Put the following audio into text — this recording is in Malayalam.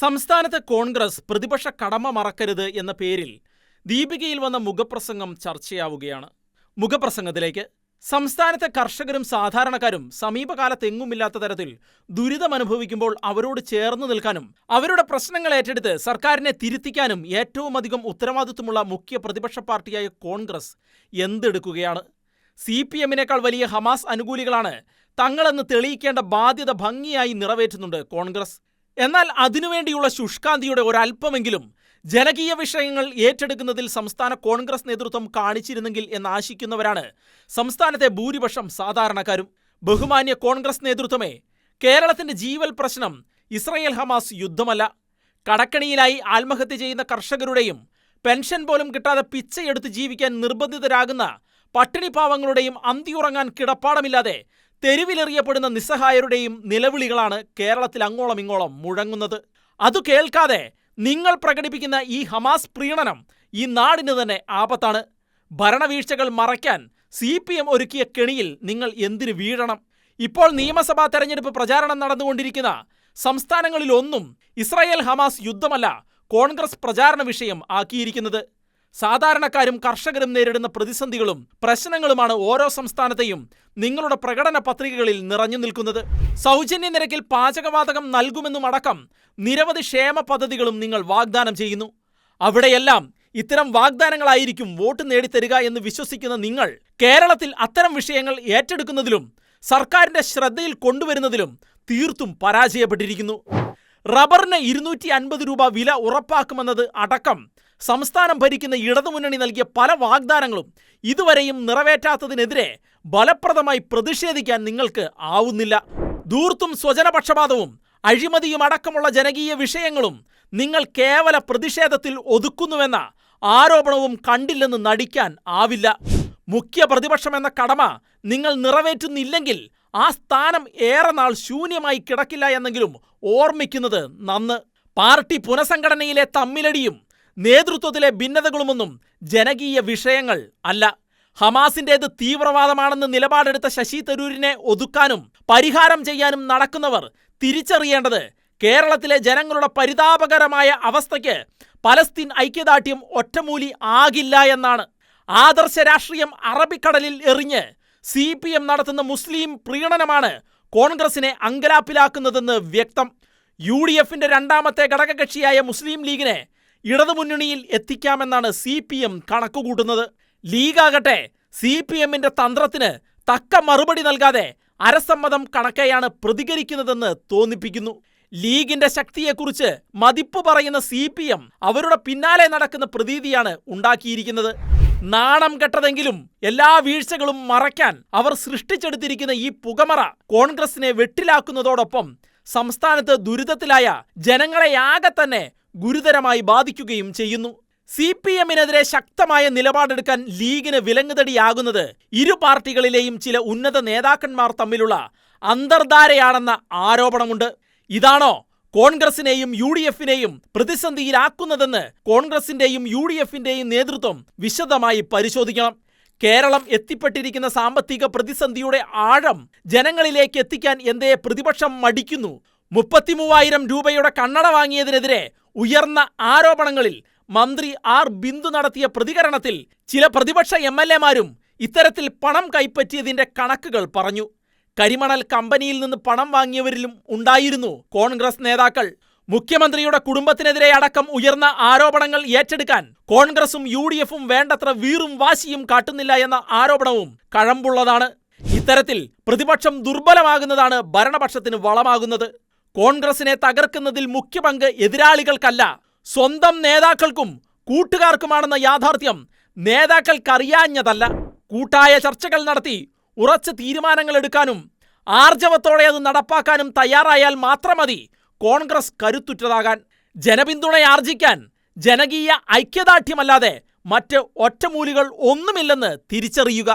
സംസ്ഥാനത്തെ കോൺഗ്രസ് പ്രതിപക്ഷ കടമ മറക്കരുത് എന്ന പേരിൽ ദീപികയിൽ വന്ന മുഖപ്രസംഗം ചർച്ചയാവുകയാണ്. മുഖപ്രസംഗത്തിലേക്ക്. സംസ്ഥാനത്തെ കർഷകരും സാധാരണക്കാരും സമീപകാലത്തെങ്ങുമില്ലാത്ത തരത്തിൽ ദുരിതമനുഭവിക്കുമ്പോൾ അവരോട് ചേർന്ന് നിൽക്കാനും അവരുടെ പ്രശ്നങ്ങൾ ഏറ്റെടുത്ത് സർക്കാരിനെ തിരുത്തിക്കാനും ഏറ്റവും അധികം ഉത്തരവാദിത്വമുള്ള മുഖ്യ പ്രതിപക്ഷ പാർട്ടിയായ കോൺഗ്രസ് എന്തെടുക്കുകയാണ്? സി പി എമ്മിനേക്കാൾ വലിയ ഹമാസ് അനുകൂലികളാണ് തങ്ങളെന്ന് തെളിയിക്കേണ്ട ബാധ്യത ഭംഗിയായി നിറവേറ്റുന്നുണ്ട് കോൺഗ്രസ്. എന്നാൽ അതിനുവേണ്ടിയുള്ള ശുഷ്കാന്തിയുടെ ഒരല്പമെങ്കിലും ജനകീയ വിഷയങ്ങൾ ഏറ്റെടുക്കുന്നതിൽ സംസ്ഥാന കോൺഗ്രസ് നേതൃത്വം കാണിച്ചിരുന്നെങ്കിൽ എന്നാശിക്കുന്നവരാണ് സംസ്ഥാനത്തെ ഭൂരിപക്ഷം സാധാരണക്കാരും. ബഹുമാന്യ കോൺഗ്രസ് നേതൃത്വമേ കേരളത്തിന്റെ ജീവൽ പ്രശ്നം ഇസ്രയേൽ ഹമാസ് യുദ്ധമല്ല. കടക്കണിയിലായി ആത്മഹത്യ ചെയ്യുന്ന കർഷകരുടെയും പെൻഷൻ പോലും കിട്ടാതെ പിച്ചയെടുത്ത് ജീവിക്കാൻ നിർബന്ധിതരാകുന്ന പട്ടിണിപ്പാവങ്ങളുടെയും അന്തിയുറങ്ങാൻ കിടപ്പാടമില്ലാതെ തെരുവിലെറിയപ്പെടുന്ന നിസ്സഹായരുടെയും നിലവിളികളാണ് കേരളത്തിൽ അങ്ങോളം ഇങ്ങോളം മുഴങ്ങുന്നത്. അതു കേൾക്കാതെ നിങ്ങൾ പ്രകടിപ്പിക്കുന്ന ഈ ഹമാസ് പ്രീണനം ഈ നാടിന് തന്നെ ആപത്താണ്. ഭരണവീഴ്ചകൾ മറയ്ക്കാൻ സി പി എം ഒരുക്കിയ കെണിയിൽ നിങ്ങൾ എന്തിനു വീഴണം? ഇപ്പോൾ നിയമസഭാ തെരഞ്ഞെടുപ്പ് പ്രചാരണം നടന്നുകൊണ്ടിരിക്കുന്ന സംസ്ഥാനങ്ങളിലൊന്നും ഇസ്രായേൽ ഹമാസ് യുദ്ധമല്ല കോൺഗ്രസ് പ്രചാരണ വിഷയം ആക്കിയിരിക്കുന്നത്. സാധാരണക്കാരും കർഷകരും നേരിടുന്ന പ്രതിസന്ധികളും പ്രശ്നങ്ങളുമാണ് ഓരോ സംസ്ഥാനത്തെയും നിങ്ങളുടെ പ്രകടന പത്രികകളിൽ നിറഞ്ഞു നിൽക്കുന്നത്. സൗജന്യ നിരക്കിൽ പാചകവാതകം നൽകുമെന്നുമടക്കം നിരവധി ക്ഷേമ പദ്ധതികളും നിങ്ങൾ വാഗ്ദാനം ചെയ്യുന്നു. അവിടെയെല്ലാം ഇത്തരം വാഗ്ദാനങ്ങളായിരിക്കും വോട്ട് നേടിത്തരിക എന്ന് വിശ്വസിക്കുന്ന നിങ്ങൾ കേരളത്തിൽ അത്തരം വിഷയങ്ങൾ ഏറ്റെടുക്കുന്നതിലും സർക്കാരിന്റെ ശ്രദ്ധയിൽ കൊണ്ടുവരുന്നതിലും തീർത്തും പരാജയപ്പെട്ടിരിക്കുന്നു. റബ്ബറിന് ഇരുന്നൂറ്റി അൻപത് രൂപ വില ഉറപ്പാക്കുമെന്നത് അടക്കം സംസ്ഥാനം ഭരിക്കുന്ന ഇടതുമുന്നണി നൽകിയ പല വാഗ്ദാനങ്ങളും ഇതുവരെയും നിറവേറ്റാത്തതിനെതിരെ ഫലപ്രദമായി പ്രതിഷേധിക്കാൻ നിങ്ങൾക്ക് ആവുന്നില്ല. ദൂർത്തും സ്വജനപക്ഷപാതവും അഴിമതിയും അടക്കമുള്ള ജനകീയ വിഷയങ്ങളും നിങ്ങൾ കേവല പ്രതിഷേധത്തിൽ ഒതുക്കുന്നുവെന്ന ആരോപണവും കണ്ടില്ലെന്ന് നടിക്കാൻ ആവില്ല. മുഖ്യ പ്രതിപക്ഷമെന്ന കടമ നിങ്ങൾ നിറവേറ്റുന്നില്ലെങ്കിൽ ആ സ്ഥാനം ഏറെ നാൾ ശൂന്യമായി കിടക്കില്ല എന്നെങ്കിലും ഓർമ്മിക്കുന്നത് നന്ന്. പാർട്ടി പുനഃസംഘടനയിലെ തമ്മിലടിയും നേതൃത്വത്തിലെ ഭിന്നതകളുമൊന്നും ജനകീയ വിഷയങ്ങൾ അല്ല. ഹമാസിന്റേത് തീവ്രവാദമാണെന്ന് നിലപാടെടുത്ത ശശി തരൂരിനെ ഒതുക്കാനും പരിഹാരം ചെയ്യാനും നടക്കുന്നവർ തിരിച്ചറിയേണ്ടത് കേരളത്തിലെ ജനങ്ങളുടെ പരിതാപകരമായ അവസ്ഥയ്ക്ക് പലസ്തീൻ ഐക്യദാർഢ്യം ഒറ്റമൂലി ആകില്ല എന്നാണ്. ആദർശ രാഷ്ട്രീയം അറബിക്കടലിൽ എറിഞ്ഞ് സി പി എം നടത്തുന്ന മുസ്ലിം പ്രീണനമാണ് കോൺഗ്രസിനെ അങ്കലാപ്പിലാക്കുന്നതെന്ന് വ്യക്തം. യു ഡി എഫിന്റെ രണ്ടാമത്തെ ഘടകകക്ഷിയായ മുസ്ലിം ലീഗിനെ ഇടതുമുന്നണിയിൽ എത്തിക്കാമെന്നാണ് സി പി എം കണക്കുകൂട്ടുന്നത്. ലീഗാകട്ടെ സി പി എമ്മിന്റെ തന്ത്രത്തിന് തക്ക മറുപടി നൽകാതെ അരസമ്മതം കണക്കെയാണ് പ്രതികരിക്കുന്നതെന്ന് തോന്നിപ്പിക്കുന്നു. ലീഗിന്റെ ശക്തിയെക്കുറിച്ച് മതിപ്പ് പറയുന്ന സി പി എം അവരുടെ പിന്നാലെ നടക്കുന്ന പ്രതീതിയാണ് ഉണ്ടാക്കിയിരിക്കുന്നത്. നാണം കെട്ടതെങ്കിലും എല്ലാ വീഴ്ചകളും മറയ്ക്കാൻ അവർ സൃഷ്ടിച്ചെടുത്തിരിക്കുന്ന ഈ പുകമറ കോൺഗ്രസിനെ വെട്ടിലാക്കുന്നതോടൊപ്പം സംസ്ഥാനത്ത് ദുരിതത്തിലായ ജനങ്ങളെയാകെ തന്നെ ഗുരുതരമായി ബാധിക്കുകയും ചെയ്യുന്നു. സി പി എമ്മിനെതിരെ ശക്തമായ നിലപാടെടുക്കാൻ ലീഗിന് വിലങ്ങുതടിയാകുന്നത് ഇരു പാർട്ടികളിലെയും ചില ഉന്നത നേതാക്കന്മാർ തമ്മിലുള്ള അന്തർധാരയാണെന്ന ആരോപണമുണ്ട്. ഇതാണോ കോൺഗ്രസിനെയും യു ഡി എഫിനെയും പ്രതിസന്ധിയിലാക്കുന്നതെന്ന് കോൺഗ്രസിന്റെയും യു ഡി എഫിന്റെയും നേതൃത്വം വിശദമായി പരിശോധിക്കണം. കേരളം എത്തിപ്പെട്ടിരിക്കുന്ന സാമ്പത്തിക പ്രതിസന്ധിയുടെ ആഴം ജനങ്ങളിലേക്ക് എത്തിക്കാൻ എന്തേ പ്രതിപക്ഷം മടിക്കുന്നു? മുപ്പത്തിമൂവായിരം രൂപയുടെ കണ്ണട വാങ്ങിയതിനെതിരെ ഉയർന്ന ആരോപണങ്ങളിൽ മന്ത്രി ആർ ബിന്ദു നടത്തിയ പ്രതികരണത്തിൽ ചില പ്രതിപക്ഷ എം എൽ എമാരും ഇത്തരത്തിൽ പണം കൈപ്പറ്റിയതിന്റെ കണക്കുകൾ പറഞ്ഞു. കരിമണൽ കമ്പനിയിൽ നിന്ന് പണം വാങ്ങിയവരിലും ഉണ്ടായിരുന്നു. കോൺഗ്രസ് നേതാക്കൾ മുഖ്യമന്ത്രിയുടെ കുടുംബത്തിനെതിരെ അടക്കം ഉയർന്ന ആരോപണങ്ങൾ ഏറ്റെടുക്കാൻ കോൺഗ്രസും യു ഡി എഫും വേണ്ടത്ര വീറും വാശിയും കാട്ടുന്നില്ല എന്ന ആരോപണവും കഴമ്പുള്ളതാണ്. ഇത്തരത്തിൽ പ്രതിപക്ഷം ദുർബലമാകുന്നതാണ് ഭരണപക്ഷത്തിന് വളമാകുന്നത്. കോൺഗ്രസിനെ തകർക്കുന്നതിൽ മുഖ്യ പങ്ക് എതിരാളികൾക്കല്ല സ്വന്തം നേതാക്കൾക്കും കൂട്ടുകാർക്കുമാണെന്ന യാഥാർത്ഥ്യം നേതാക്കൾക്കറിയാഞ്ഞതല്ല. കൂട്ടായ ചർച്ചകൾ നടത്തി ഉറച്ച തീരുമാനങ്ങൾ എടുക്കാനും ആർജവത്തോടെ അത് നടപ്പാക്കാനും തയ്യാറായാൽ മാത്രം മതി കോൺഗ്രസ് കരുത്തുറ്റതാകാൻ ജനപിന്തുണയാർജിക്കാൻ ജനകീയ ഐക്യദാർഢ്യമല്ലാതെ മറ്റ് ഒറ്റമൂലികൾ ഒന്നുമില്ലെന്ന് തിരിച്ചറിയുക.